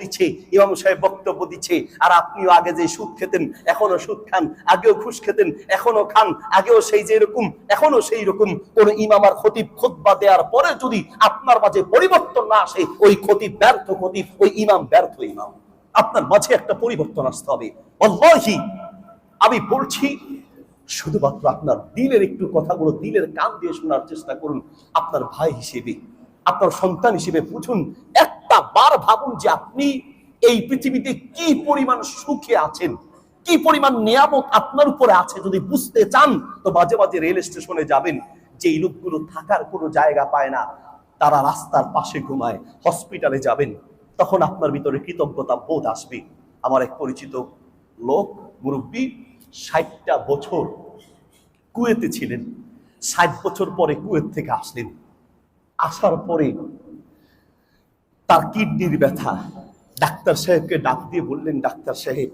দিচ্ছে, ইমাম সাহেব বক্তব্য দিচ্ছে, আর আপনিও আগে যে সুদ খেতেন, এখনও সুদ খান, আগেও ঘুষ খেতেন, এখনও খান, আগেও সেই যে রকম এখনও সেই রকম কোন ইমাম আর খতিব খুতবা দেওয়ার পরে যদি আপনার মাঝে পরিবর্তন না আসে, ওই খতিব ব্যর্থ খতিব, ওই ইমাম ব্যর্থ ইমাম। আপনার মাঝে একটা পরিবর্তন আসতে হবে। অল্লাহি আমি বলছি, শুধুমাত্র আপনার দিলের একটু কথাগুলো দিলের কান দিয়ে শোনার চেষ্টা করুন, আপনার ভাই হিসেবে। আপনার সন্তান হিসেবে বুঝুন, একটা বার ভাবুন যে আপনি এই পৃথিবীতে কি পরিমাণ সুখে আছেন, কি পরিমাণ নিয়ামত আপনার উপরে আছে যদি বুঝতে চান, তো মাঝে মাঝে রেল স্টেশনে যাবেন। যে লোকগুলো থাকার কোনো জায়গা পায় না, তারা রাস্তার পাশে ঘুমায়, হসপিটালে যাবেন, তখন আপনার ভিতরে কৃতজ্ঞতা বোধ আসবে। আমার এক পরিচিত লোক, মুরব্বী, ষাটটা বছর কুয়েতে ছিলেন, ষাট বছর পরে কুয়েত থেকে আসলেন। আসার পরে তার কিডনির ব্যথা। ডাক্তার সাহেবকে ডাক দিয়ে বললেন, ডাক্তার সাহেব,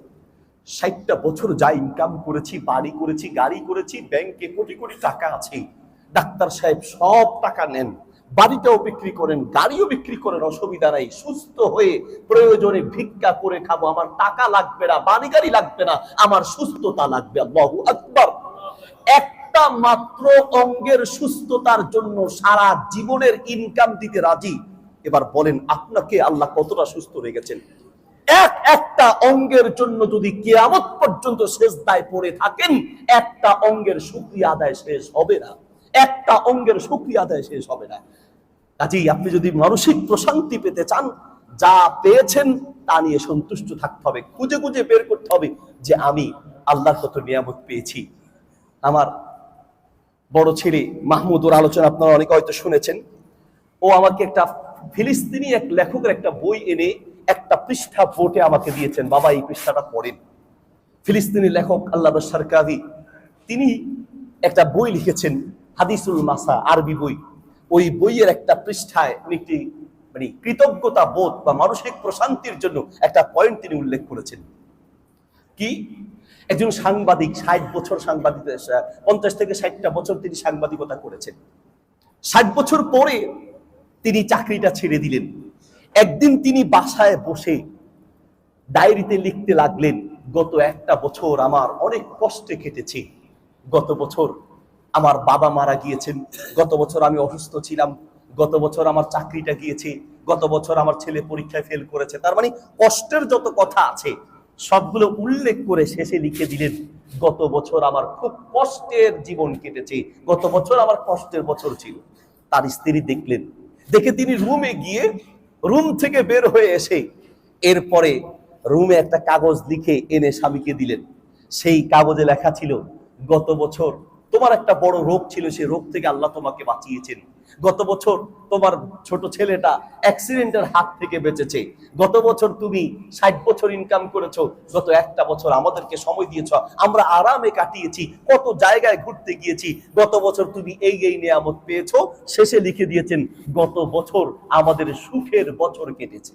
ষাটটা বছর যা ইনকাম করেছি, বাড়ি করেছি, গাড়ি করেছি ব্যাংকে কোটি কোটি টাকা আছে। ডাক্তার সাহেব সব টাকা নেন। বাড়িটাও বিক্রি করেন, গাড়িও বিক্রি করেন, অসুবিধা নাই। সুস্থ হয়ে প্রয়োজনে ভিক্ষা করে খাব। আমার টাকা লাগবে না, বাড়ি গাড়ি লাগবে না, আমার সুস্থতা লাগবে। বহু আকবর। একটা মাত্র অঙ্গের সুস্থতার জন্য সারা জীবনের ইনকাম দিতে রাজি? এবার বলেন, আপনাকে আল্লাহ কতটা সুস্থ রেখেছেন? এক একটা অঙ্গের জন্য যদি কেয়ামত পর্যন্ত শেষ দায় পড়ে থাকেন, একটা অঙ্গের শুক্রিয়া আদায় শেষ হবে না। একটা অঙ্গের শুক্রিয়া আদায় শেষ হবে না। কাজেই আপনি যদি মানসিক প্রশান্তি পেতে চান, যা পেয়েছেন তা নিয়ে সন্তুষ্ট থাকতে হবে, খুঁজে খুঁজে বের করতে হবে যে আমি আল্লাহর কত নিয়ামত পেয়েছি। আমার বড় ছেলে মাহমুদুর আলোচনা আপনারা অনেকে হয়তো শুনেছেন। ও আমাকে একটা ফিলিস্তিনি এক লেখকের একটা বই এনে একটা পৃষ্ঠা ভোটে আমাকে দিয়েছেন, বাবা, এই পৃষ্ঠাটা পড়েন। ফিলিস্তিনি লেখক আল্লাহ সরকারি তিনি একটা বই লিখেছেন, হাদিসুল মাসা, আরবি বই। ওই বইয়ের একটা পৃষ্ঠায় উনি একটি মানে কৃতজ্ঞতা বোধ বা মানসিক প্রশান্তির জন্য একটা পয়েন্ট তিনি উল্লেখ করেছেন। কি? একজন সাংবাদিক, ষাট বছর সাংবাদিক, পঞ্চাশ থেকে ষাটটা বছর তিনি সাংবাদিকতা করেছেন। ষাট বছর পরে তিনি চাকরিটা ছেড়ে দিলেন। একদিন তিনি বাসায় বসে ডায়েরিতে লিখতে লাগলেন, গত একটা বছর আমার অনেক কষ্টে কেটেছে। গত বছর আমার বাবা মারা গিয়েছেন। গত বছর আমি অসুস্থ ছিলাম। গত বছর আমার চাকরিটা গিয়েছে। গত বছর আমার ছেলে পরীক্ষায় ফেল করেছে। তার মানে কষ্টের যত কথা আছে সবগুলো উল্লেখ করে শেষে লিখে দিলেন, গত বছর আমার খুব কষ্টের জীবন কেটেছে, গত বছর আমার কষ্টের বছর ছিল। তার স্ত্রী দেখলেন, দেখে তিনি রুমে গিয়ে রুম থেকে বের হয়ে এসে এরপরে রুমে একটা কাগজ লিখে এনে স্বামীকে দিলেন। সেই কাগজে লেখা ছিল, গত বছর তোমার একটা বড় রোগ ছিল, সেই রোগ থেকে আল্লাহ তোমাকে বাঁচিয়েছেন। গত বছর তোমার ছোট ছেলেটা অ্যাক্সিডেন্টের হাত থেকে বেঁচেছে। গত বছর তুমি ষাট বছর ইনকাম করেছ, গত একটা বছর আমাদেরকে সময় দিয়েছ, আমরা আরামে কাটিয়েছি, কত জায়গায় ঘুরতে গিয়েছি। গত বছর তুমি এই এই নিয়ামত পেয়েছ, শেষে লিখে দিয়েছেন, গত বছর আমাদের সুখের বছর কেটেছে।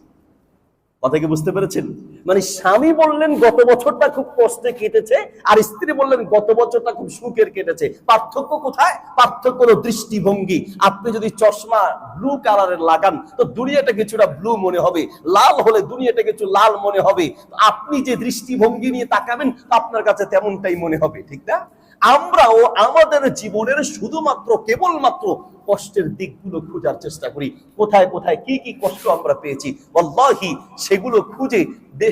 কথা কি বুঝতে পেরেছেন? মানে স্বামী বললেন, গত বছরটা খুব কষ্টে কেটেছে। আর স্ত্রী বললেন, গত বছরটা খুব সুখের কেটেছে। পার্থক্য কোথায়? পার্থক্য হলো দৃষ্টিভঙ্গি। আপনি যদি চশমা ব্লু কালারের লাগান, তো দুনিয়াটা কিছুটা ব্লু মনে হবে। লাল হলে দুনিয়াটা কিছু লাল মনে হবে। আপনি যে দৃষ্টিভঙ্গি নিয়ে তাকাবেন আপনার কাছে তেমনটাই মনে হবে, ঠিক না? আমরাও আমাদের জীবনের শুধুমাত্র, কেবলমাত্র কষ্টের দিকগুলো খোঁজার চেষ্টা করি। কোথায় কোথায় কি কি কষ্ট আমরা পেয়েছি? বল্লাহি সেগুলো খুঁজে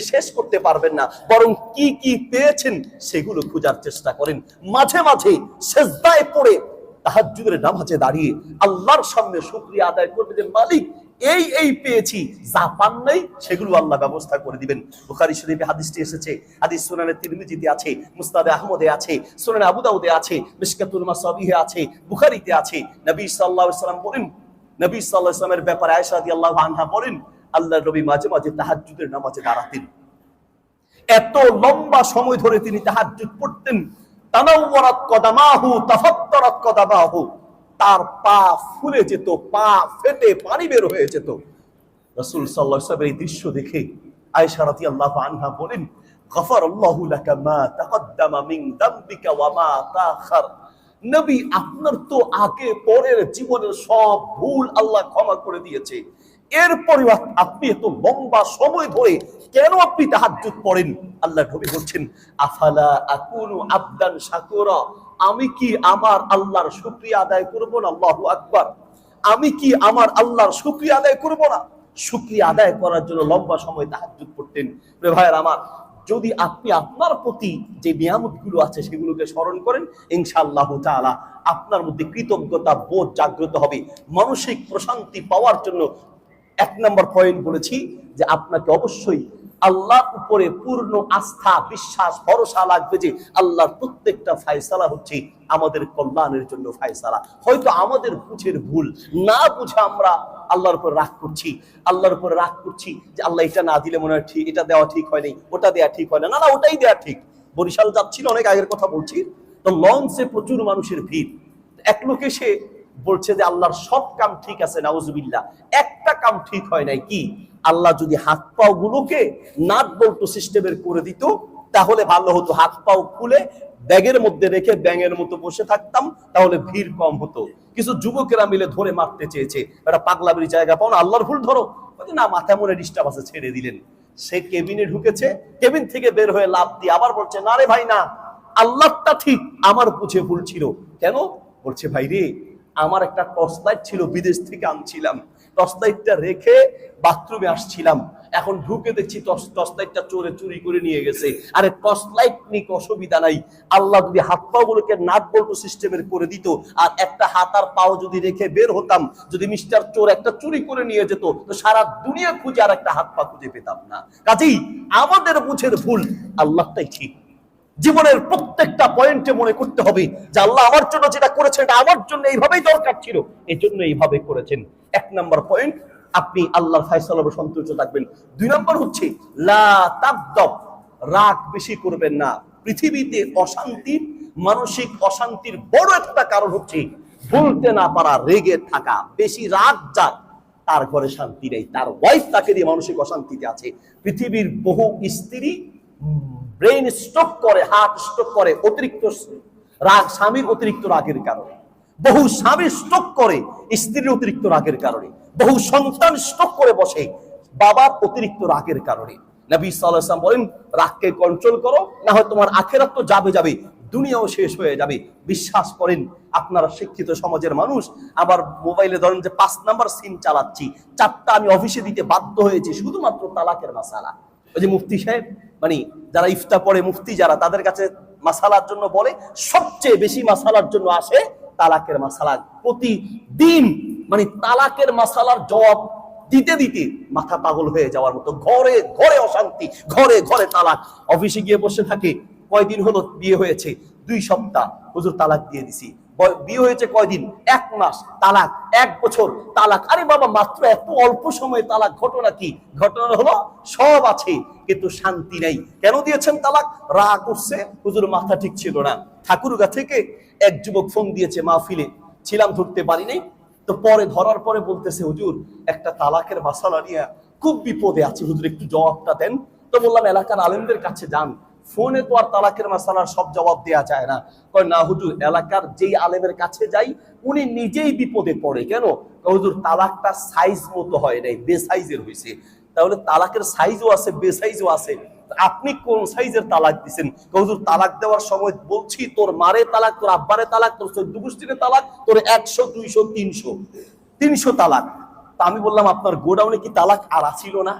শেষ করতে পারবেন না। বরং কি কি পেয়েছেন, সেগুলো খোঁজার চেষ্টা করেন। মাঝে মাঝে শেষদায় পড়ে তাহাজুদের নামাজে দাঁড়িয়ে আল্লাহর সামনে শুক্রিয়া আদায় করবে যে মালিক, এই এই পেয়েছি। যা পান নাই, সেগুলো আল্লাহ ব্যবস্থা করে দিবেন। বুখারী শরীফে হাদিসটি এসেছে, হাদিস সুনানে তিরমিজিতে আছে মুস্তাদে আহমদে আছে, সুনানে আবু দাউদে আছে মিশকাতুল মাসাবিহে আছে, বুখারীতে আছে। নবী সাল্লাল্লাহু আলাইহি সাল্লাম বলেন, নবী সাল্লাল্লাহু আলাইহি সাল্লামের ব্যাপারে আয়েশা রাদিয়াল্লাহু আনহা বলেন, আল্লাহর নবী মাঝে মাঝে তাহাজ্জুদের নামাজে দাঁড়াতেন। এত লম্বা সময় ধরে তিনি তাহাজ্জুদ পড়তেন। তার পা ফুলে যেত, পা ফেটে পানি বের হয়ে যেত। রসুল সাল্লাহ এই দৃশ্য দেখে আয়েশা রাদিয়াল্লাহু আনহা বলেন আল্লাহু নবী, আপনার তো আগে পরের জীবনের সব ভুল আল্লাহ ক্ষমা করে দিয়েছে। এরপরে আপনি এত লম্বা সময় ধরে কেন আপনি তাহাজ্জুদ পড়েন? আল্লাহ নবী বলছেন, আফালা আকুনু আবদান শাকুরা? আমি কি আমার আল্লাহর শুকরিয়া আদায় করব না? আল্লাহু আকবার। আমি কি আমার আল্লাহর শুকরিয়া আদায় করব না? শুকরিয়া আদায় করার জন্য লম্বা সময় তাহাজ্জুদ পড়তেন। প্রিয় ভাইয়ের আমার, যদি আপনি আপনার প্রতি যে নিয়ামতগুলো আছে সেগুলোকে স্মরণ করেন, ইনশাআল্লাহ তাআলা আপনার মধ্যে কৃতজ্ঞতা বোধ জাগ্রত হবে। মানসিক প্রশান্তি পাওয়ার জন্য এক নম্বর পয়েন্ট বলেছি যে আপনাকে অবশ্যই আল্লাহর উপরে পূর্ণ আস্থা, বিশ্বাস, ভরসা লাগবে যে আল্লাহর প্রত্যেকটা ফায়সালা হচ্ছে আমাদের কল্যাণের জন্য ফায়সালা। হয়তো আমাদের বুঝের ভুল, না বুঝে আমরা আল্লাহর উপর রাগ করছি, আল্লাহর উপর রাগ করছি যে আল্লাহ এটা না দিলে মনে হয় ঠিক, এটা দেওয়া ঠিক হয়নি ওটা দেওয়া ঠিক হয় না। না ওটাই দেওয়া ঠিক। বরিশাল যাচ্ছিল, অনেক আগের কথা বলছি। তো লঞ্চে প্রচুর মানুষের ভিড়। এক লোক এসে বলছে যে আল্লাহর সব কাম ঠিক আছে, নাউজুবিল্লাহ। একটা কাম ঠিক হয় নাই কি? আল্লাহ যদি হাত পাও গুলোকে নাট বল্টু সিস্টেমের করে দিত, তাহলে ভালো হতো। হাত পাও খুলে ব্যাগের মধ্যে রেখে ব্যাঙের মতো বসে থাকতাম, তাহলে ভিড় কম হতো। কিছু যুবকেরা মিলে ধরে মারতে চেয়েছে। এটা পাগলাবির জায়গা পাও না, আল্লাহর ভুল ধরো। না, মাথায় মনে ডিস্টার্ব আছে, ছেড়ে দিলেন। সে কেবিনে ঢুকেছে। কেবিন থেকে বের হয়ে লাভ দিয়ে আবার বলছে, না রে ভাই, না। আল্লাহটা ঠিক, আমার বুঝে ভুল ছিল। কেন? বলছে, ভাই রে, আমার একটা লাইট ছিল, বিদেশ থেকে আনছিলাম। টর্চ লাইটটা রেখে বাথরুমে আসছিলাম। এখন ঢুকে দেখছি টর্চ টর্চ লাইটটা চোরে চুরি করে নিয়ে গেছে। আরে টর্চ লাইট নিয়ে অসুবিধা নাই। আল্লাহ যদি হাত পা গুলোকে নাট বল্টু সিস্টেমের করে দিত, আর একটা হাত আর পাও যদি রেখে বের হতাম, যদি মিস্টার চোর একটা চুরি করে নিয়ে যেত, তো সারা দুনিয়া খুঁজে আর একটা হাত পা খুঁজে পেতাম না। কাজেই আমাদের বুঝের ভুল, আল্লাহটাই ঠিক। জীবনের প্রত্যেকটা পয়েন্টে মনে করতে হবে যে আল্লাহ আমার জন্য যেটা করেছেন এটা আমার জন্য এইভাবেই দরকার ছিল। এই জন্য এইভাবে করেছেন। এক নম্বর পয়েন্ট, আপনি আল্লাহর ফায়সালার উপর সন্তুষ্ট থাকবেন। দুই নম্বর হচ্ছে, লা তাবদব রাগ বেশি করবেন না। পৃথিবীতে অশান্তির মানসিক অশান্তির বড় একটা কারণ হচ্ছে বলতে না পারা, রেগে থাকা। বেশি রাগ যার, তার ঘরে শান্তি নেই। তার ওয়াইফ তাকে দিয়ে মানসিক অশান্তিতে আছে। পৃথিবীর বহু স্ত্রী ব্রেন স্ট্রোক করে হার্ট স্ট্রোক করে, অতিরিক্ত রাগ, স্বামীর অতিরিক্ত রাগের কারণে। বহু স্বামী স্ট্রোক করে, স্ত্রীর অতিরিক্ত রাগের কারণে। বহু সন্তান স্ট্রোক করে বসে, বাবার অতিরিক্ত রাগের কারণে। নবী ওয়াসাল্লাম বলেন, রাগকে কন্ট্রোল করো, না হয় তোমার আখেরাত তো যাবে যাবে, দুনিয়াও শেষ হয়ে যাবে। বিশ্বাস করেন, আপনারা শিক্ষিত সমাজের মানুষ, আবার মোবাইলে ধরেন যে পাঁচ নাম্বার সিম চালাচ্ছি, চারটা আমি অফিসে দিতে বাধ্য হয়েছি, শুধুমাত্র তালাকের মাসালা। ওই যে মুফতি সাহেব মানে যারা ইফতা পড়ে, মুফতি যারা, তাদের কাছে মাসালার জন্য বলে, সবচেয়ে বেশি মাসালার জন্য আসে তালাকের মাসালা। প্রতিদিন মানে তালাকের মাসালার জবাব দিতে দিতে মাথা পাগল হয়ে যাওয়ার মতো, ঘরে ঘরে অশান্তি, ঘরে ঘরে তালাক। অফিসে গিয়ে বসে থাকে, কয়দিন হলো বিয়ে হয়েছে? দুই সপ্তাহ, হুজুর তালাক দিয়ে দিছি। বয়- হয়েছে কয়দিন? এক মাস তালাক, এক বছর তালাক। আরে বাবা, মাত্র এত অল্প সময় তালাক, ঘটনা কি? ঘটনা হলো সব আছে, কিন্তু শান্তি নেই। কেন দিয়েছেন তালাক? রাগ করছে হুজুর মাথা ঠিক ছিল না। ঠাকুরগা থেকে এক যুবক ফোন দিয়েছে মাহফিলে, ছিলাম ধরতে পারি নাই। তো পরে ধরার পরে বলতেছে, হুজুর, একটা তালাকের মাসালা নিয়ে খুব বিপদে আছে। হুজুর, একটু জবাবটা দেন। তো বললাম, এলাকার আলেমদের কাছে যান। ফোনে তো আর তালাকের মাসালার সব জবাব দেয়া যায় না। কয় না হুজুর এলাকার যেই আলেমের কাছে যাই উনি নিজেই বিপদে পড়ে। কেন? হুজুর তালাকটা সাইজ মতো হয় নাই বেসাইজের হয়েছে তাহলে তালাকের সাইজও আছে বেসাইজও আছে। আপনি কোন সাইজের তালাক কয়, হুজুর তালাক দেওয়ার সময় বলছি তোর মারে তালাক তোর আব্বারে তালাক তোর চোদ্দ গোষ্ঠীরে তালাক তোর একশো দুইশো তিনশো তিনশো তালাক। তা আমি বললাম আপনার গোডাউনে কি তালাক আর আসিল না?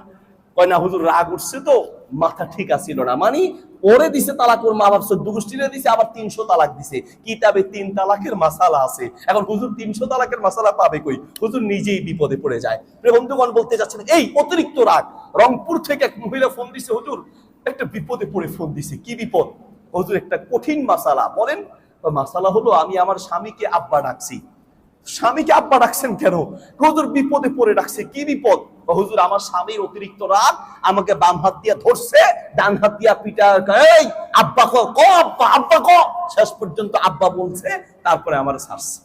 কয় না হুজুর রাগ উঠছে তো। মাথা ঠিক আছিল না। মানে ওরে দিছে তালাক, ওর মা বাপ চোদ্দ গোষ্ঠীরে দিছে, আবার তিনশো তালাক দিছে। কিতাবে তিন তালাকের মাসালা আছে। এখন হুজুর তিনশো তালাকের মাসালা পাবে কই? হুজুর নিজেই বিপদে পড়ে যায়। বন্ধুগণ, বলতে যাচ্ছেন, এই, অতিরিক্ত রাগ। রংপুর থেকে এক মহিলা ফোন দিছে, হুজুর, একটা বিপদে পড়ে ফোন দিছে। কি বিপদ? হুজুর, একটা কঠিন মাসালা। বলেন, মাসালা হলো, আমি আমার স্বামীকে আব্বা ডাকছি। স্বামীকে আব্বা ডাকছেন কেন? হুজুর বিপদে পড়ে ডাকছে। কি বিপদ? হুজুর, আমার স্বামীর অতিরিক্ত রাগ আমাকে বাম হাত দিয়া ধরছে, ডান হাত দিয়া পিটা এই, আব্বা ক ক আব্বা আব্বা ক। শেষ পর্যন্ত আব্বা বলছে, তারপরে আমার ছাড়ছে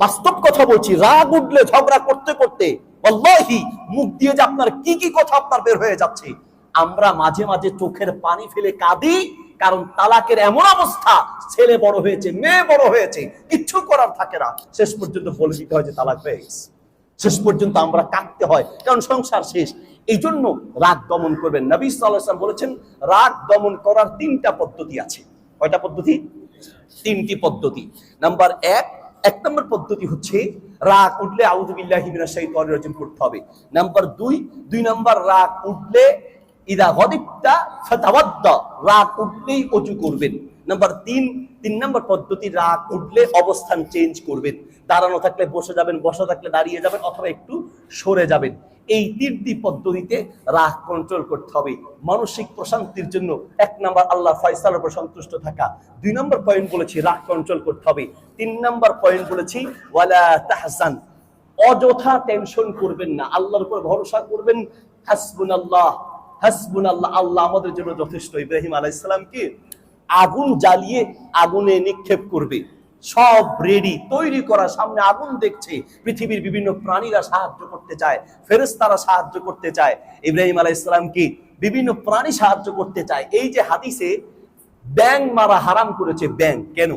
বাস্তব কথা বলছি, রাগ উঠলে ঝগড়া করতে করতে অল্লাহি মুখ দিয়ে যে আপনার কি কি কথা আপনার বের হয়ে যাচ্ছে, আমরা মাঝে মাঝে চোখের পানি ফেলে কাঁদি, কারণ তালাকের এমন অবস্থা, ছেলে বড় হয়েছে, মেয়ে বড় হয়েছে, কিচ্ছু করার থাকে না। শেষ পর্যন্ত বলে দিতে হয় যে তালাক হয়ে গেছে। শেষ পর্যন্ত আমরা কাটতে হয়, কারণ সংসার শেষ। এই জন্য রাগ দমন করবেন। নবী সাল্লাম বলেছেন, রাগ দমন করার তিনটা পদ্ধতি আছে। কয়টা পদ্ধতি? তিনটি পদ্ধতি। নাম্বার এক এক নম্বর পদ্ধতি হচ্ছে, রাগ উঠলে শাইতানির রাজিম করতে হবে। নাম্বার দুই দুই নম্বর, রাগ উঠলে ইদা গদিবতা রাগ উঠলেই অজু করবেন। নাম্বার তিন তিন নম্বর পদ্ধতি রাগ উঠলে অবস্থান চেঞ্জ করবেন। দাঁড়ানো থাকলে বসে যাবেন, বসা থাকলে দাঁড়িয়ে যাবেন অথবা একটু সরে যাবেন। এই তিনটি পদ্ধতিতে রাগ কন্ট্রোল করতে হবে। মানসিক প্রশান্তির জন্য এক নাম্বার আল্লাহ ফয়সালার উপর সন্তুষ্ট থাকা। দুই নম্বর পয়েন্ট বলেছি রাগ কন্ট্রোল করতে হবে। তিন নম্বর পয়েন্ট বলেছি, ওয়ালা তাহসান, অযথা টেনশন করবেন না। আল্লাহর উপর ভরসা করবেন হাসবুন আল্লাহ হাসবুন আল্লাহ আল্লাহ আমাদের জন্য যথেষ্ট। ইব্রাহিম আলাইসালামকে আগুন জ্বালিয়ে আগুনে নিক্ষেপ করবে। সব রেডি, তৈরি করা, সামনে আগুন দেখছে। পৃথিবীর বিভিন্ন প্রাণীরা সাহায্য করতে চায় ফেরেস্তারা সাহায্য করতে চায়। ইব্রাহিম আলাহ ইসলামকে বিভিন্ন প্রাণী সাহায্য করতে চায়? এই যে হাদিসে ব্যাং মারা হারাম করেছে ব্যাং কেন?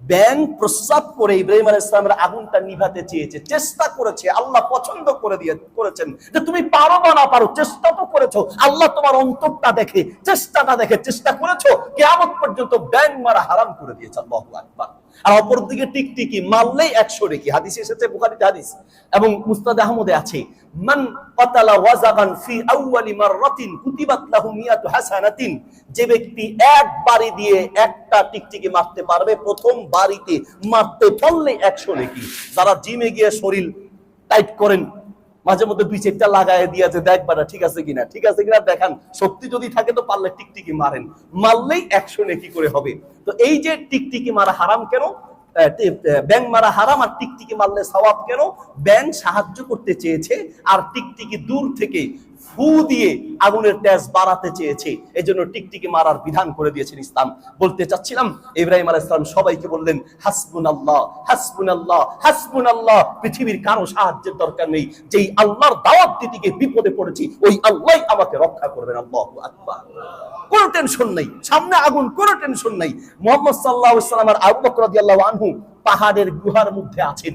ব্যাং প্রস্রাব করে ইব্রাহিম আল ইসলামের আগুনটা নিভাতে চেয়েছে, চেষ্টা করেছে, আল্লাহ পছন্দ করে দিয়ে করেছেন। যে তুমি পারো বা না পারো, চেষ্টা তো করেছ, আল্লাহ তোমার অন্তরটা দেখে, চেষ্টাটা দেখে, চেষ্টা করেছ কেমন পর্যন্ত ব্যাং মারা হারাম করে দিয়েছে, আল্লাহ আকবার। আর অপর দিকে টিকটিকি, মারলেই একশো রেখি হাদিস এসেছে, বুখারিতে হাদিস। এবং মুস্তাদ আহমদে আছে, মান কাতালা ওয়াজাগান ফি আউয়ালি মাররাতিন কুতিবাত লাহু মিয়াতু হাসানাতিন। যে ব্যক্তি এক বাড়ি দিয়ে একটা টিকটিকি মারতে পারবে, প্রথম বাড়িতে মারতে পারলে একশো রেখি যারা জিমে গিয়ে শরীর টাইট করেন মাঝে মধ্যে দুই চারটা লাগায় দিয়েছে দেখবাটা ঠিক আছে কিনা? ঠিক আছে কিনা দেখান। শক্তি যদি থাকে তো পারলে টিকটিকি মারেন। মারলেই একশো নেকি করে হবে? তো এই যে টিকটিকি মারা হারাম কেন? ব্যাং মারা হারাম আর টিকটিকি মারলে সওয়াব কেন? ব্যাং সাহায্য করতে চেয়েছে আর টিকটিকি দূর থেকে ফু দিয়ে আগুনের তেজ বাড়াতে চেয়েছে। এই জন্য টিকটিকি মারার বিধান করে দিয়েছেন ইসলাম। বলতে চাচ্ছিলাম, ইব্রাহিম আলাইহিস সালাম সবাইকে বললেন হাসবুন আল্লাহ হাসবুন আল্লাহ হাসবুন আল্লাহ পৃথিবীর কারও সাহায্যের দরকার নেই। যেই আল্লাহর দাওয়াত গিয়ে বিপদে পড়েছি, ওই আল্লাহ আমাকে রক্ষা করবেন। আল্লাহু আকবার। কোনো টেনশন নাই। সামনে আগুন, কোনো টেনশন নাই। মোহাম্মদ সাল্লাহ আর আবু বকর আনহু পাহাড়ের গুহার মধ্যে আছেন।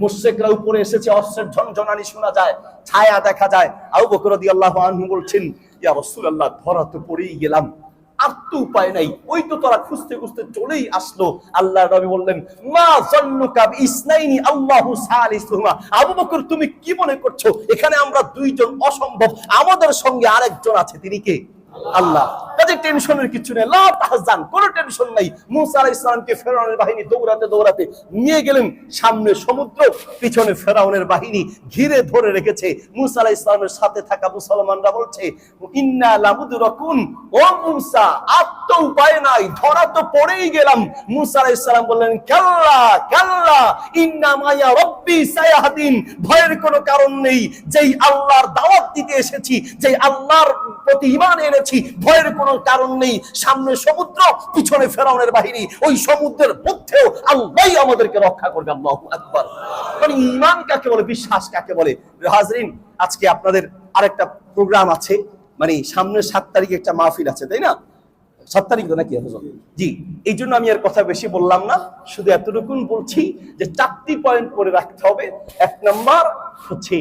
মুশরিকরা উপরে এসেছে অস্ত্রের ঝনঝনানি শোনা যায়, ছায়া দেখা যায়। আবু বকর রাদিয়াল্লাহু আনহু বলছেন, ইয়া রাসূলুল্লাহ, ধরা তো পড়েই গেলাম। আর তো উপায় নাই। ওই তো তোরা খুঁজতে খুঁজতে চলেই আসলো। আল্লাহ নবী বললেন, মা জন্নুকা ইসনাইনি আল্লাহু সালিসুহুমা। আবু বকর, তুমি কি মনে করছ? এখানে আমরা দুইজন অসম্ভব। আমাদের সঙ্গে আরেকজন আছে, তিনি কে? আল্লাহ। কাজে টেনশনের কিছু নেই লা তাহজান কোনো টেনশন নাই। মুসা আলাইহিস সালামকে ফেরাউনের বাহিনী দৌড়াতে দৌড়াতে নিয়ে গেলেন সামনে সমুদ্র, পিছনে ফেরাউনের বাহিনী ঘিরে ধরে রেখেছে। মুসা আলাইহিস সালামের সাথে থাকা মুসলমানরা বলছে, ইন্না লামুদরাকুন, ও উপায় নাই, ধরা তো পড়েই গেলাম। আলাইহিস সালাম বললেন, কাল্লা কাল্লা, ইন্না মায়া রব্বি ভয়ের কোনো কারণ নেই। যেই আল্লাহর দাওয়াত দিতে এসেছি, যেই আল্লাহর প্রতি ঈমান এনেছি ভয়ের কোনো কারণ নেই। সামনে সমুদ্র, পিছনে ফেরাউনের বাহিনী। ওই সমুদ্রের মধ্যেও আল্লাহই আমাদেরকে রক্ষা করবে, আল্লাহু আকবার। মানে ঈমান কাকে বলে, বিশ্বাস কাকে বলে? হাজরিন, আজকে আপনাদের আরেকটা প্রোগ্রাম আছে। মানে সামনের সাত তারিখে একটা মাহফিল আছে, তাই না? সাত তারিখ নাকি জি, এই জন্য আমি আর কথা বেশি বললাম না। শুধু এতটুকুন বলছি যে চারটি পয়েন্ট করে রাখতে হবে। এক নম্বর হচ্ছে,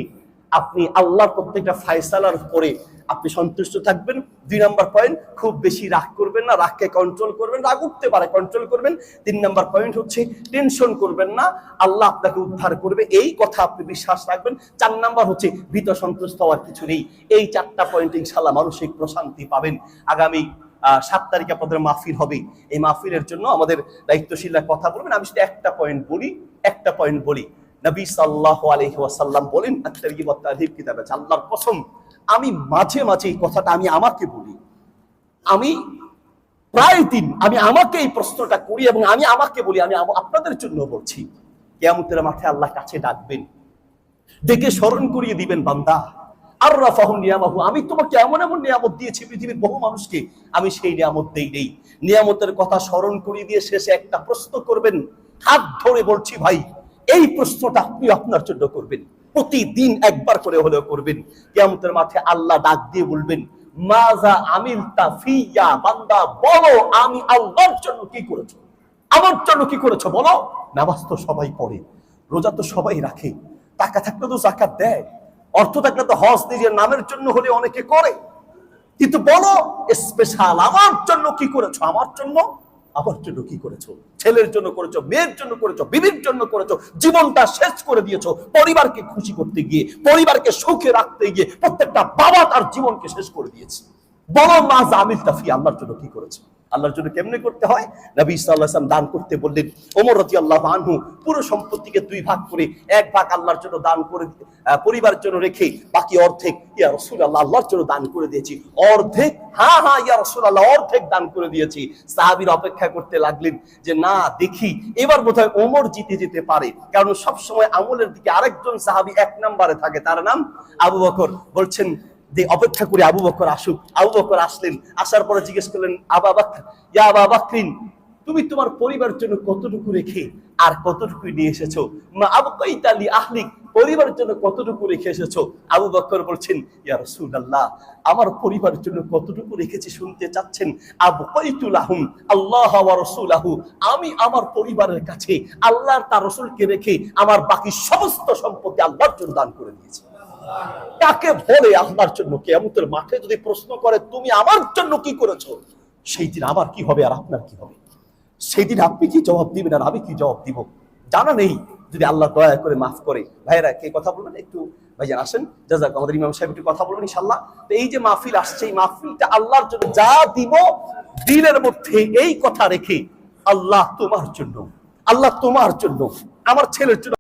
আপনি আল্লাহর প্রত্যেকটা ফায়সালার পরে আপনি সন্তুষ্ট থাকবেন। দুই নাম্বার পয়েন্ট খুব বেশি রাগ করবেন না, রাগকে কন্ট্রোল করবেন, রাগ উঠতে পারে কন্ট্রোল করবেন। তিন নাম্বার পয়েন্ট হচ্ছে টেনশন করবেন না, আল্লাহ আপনাকে উদ্ধার করবে, এই কথা আপনি বিশ্বাস রাখবেন। চার নাম্বার হচ্ছে, ভীত সন্তুষ্ট হওয়ার কিছু নেই। এই চারটা পয়েন্ট ইনশাল্লাহ মানসিক প্রশান্তি পাবেন। আগামী সাত তারিখে আপনাদের মাহফিল হবে। এই মাহফিলের জন্য আমাদের দায়িত্বশীলরা কথা বলবেন। আমি শুধু একটা পয়েন্ট বলি, একটা পয়েন্ট বলি। নবী সাল্লাহ আলহি ওয়াসাল্লাম বলেন আত্মারিব কিতাবে আল্লাহর কসম। আমি মাঝে মাঝে এই কথাটা আমি আমাকে বলি। আমি প্রায় দিন আমি আমাকে এই প্রশ্নটা করি এবং আমি আমাকে বলি, আমি আপনাদের জন্য বলছি, কেয়ামতের মাঠে আল্লাহ কাছে ডাকবেন। ডেকে স্মরণ করিয়ে দিবেন, বান্দা। আর রাফাহু নিয়ামাহু। আমি তোমাকে এমন এমন নিয়ামত দিয়েছি, পৃথিবীর বহু মানুষকে আমি সেই নিয়ামত দেই নেই। নিয়ামতের কথা স্মরণ করিয়ে দিয়ে শেষে একটা প্রশ্ন করবেন। হাত ধরে বলছি, ভাই, এই প্রশ্নটা আপনি আপনার জন্য করবেন। প্রতিদিন একবার করে হলেও করবেন। কেয়ামতের মাঠে আল্লাহ ডাক দিয়ে বলবেন মাজা আমিল ফিয়া, বান্দা, বলো আমি আল্লাহর জন্য কি করেছ? আমার জন্য কি করেছ বলো? নামাজ তো সবাই পড়ে, রোজা তো সবাই রাখে। টাকা থাকলে তো জাকাত দেয়, অর্থ থাকলে তো হজ নিজের নামের জন্য হলে অনেকে করে। কিন্তু বলো, স্পেশাল আমার জন্য কি করেছ? আমার জন্য? আমার জন্য কি করেছ? ছেলের জন্য করেছ, মেয়ের জন্য করেছ, বিবির জন্য করেছ, জীবনটা শেষ করে দিয়েছ। পরিবারকে খুশি করতে গিয়ে, পরিবারকে সুখে রাখতে গিয়ে প্রত্যেকটা বাবা তার জীবনকে শেষ করে দিয়েছে। বলো মা জামিল তাফি, আল্লাহর জন্য কি করেছ? আল্লাহর জন্য কেমনে করতে হয়? নবী সাল্লাহ সাল্লাম দান করতে বললেন, ওমর রতি আল্লাহ আনহু পুরো সম্পত্তিকে দুই ভাগ করে, এক ভাগ আল্লাহর জন্য দান করে পরিবারের জন্য রেখে, বাকি অর্ধেক ইয়া রসুল আল্লাহ আল্লাহর জন্য দান করে দিয়েছি। অর্ধেক হ্যাঁ হ্যাঁ ইয়া রসুল আল্লাহ অর্ধেক দান করে দিয়েছি। সাহাবির অপেক্ষা করতে লাগলেন যে, না, দেখি, এবার বোধ হয় ওমর জিতে যেতে পারে। কারণ সবসময় আমলের দিকে আরেকজন সাহাবি এক নম্বরে থাকে, তার নাম আবু বকর। বলছেন যে অপেক্ষা করে আবু বকর আসুক, আবু বকর আসলেন, আসার পরে জিজ্ঞেস করলেন, আবা বাকর ইয়া আবা বাকরিন, তুমি তোমার পরিবারের জন্য কতটুকু রেখে আর কতটুকু নিয়ে এসেছ? মা আবু কৈতালি আহলিক, পরিবারের জন্য কতটুকু রেখে এসেছ? আবু বকর বলছেন, ইয়া রাসূলুল্লাহ, আমার পরিবারের জন্য কতটুকু রেখেছি শুনতে চাচ্ছেন? আবু কৈতুলাহুম আল্লাহ ওয়া রাসূলাহু, আমি আমার পরিবারের কাছে আল্লাহর তার রাসূলকে রেখে আমার বাকি সমস্ত সম্পত্তি আল্লাহর জন্য দান করে দিয়েছি। কাকে বলে আল্লাহর জন্য কেয়ামতের মাঠে? যদি প্রশ্ন করে, তুমি আমার জন্য কি করেছ? সেই দিন আমার কি হবে আর আপনার কি হবে? সেই দিন আপনি কি জবাব দিবেন আর আমি কি জবাব দিব? জানা নেই। যদি আল্লাহ দয়া করে মাফ করে। ভাইরা কে কথা বলবেন? একটু ভাইজান আসেন। জাজাক আমাদের ইমাম সাহেব একটু কথা বলবেন ইনশাল্লাহ তো এই যে মাহফিল আসছে, এই মাহফিলটা আল্লাহর জন্য যা দিব, দিলের মধ্যে এই কথা রেখে আল্লাহ তোমার জন্য, আল্লাহ তোমার জন্য, আমার ছেলের জন্য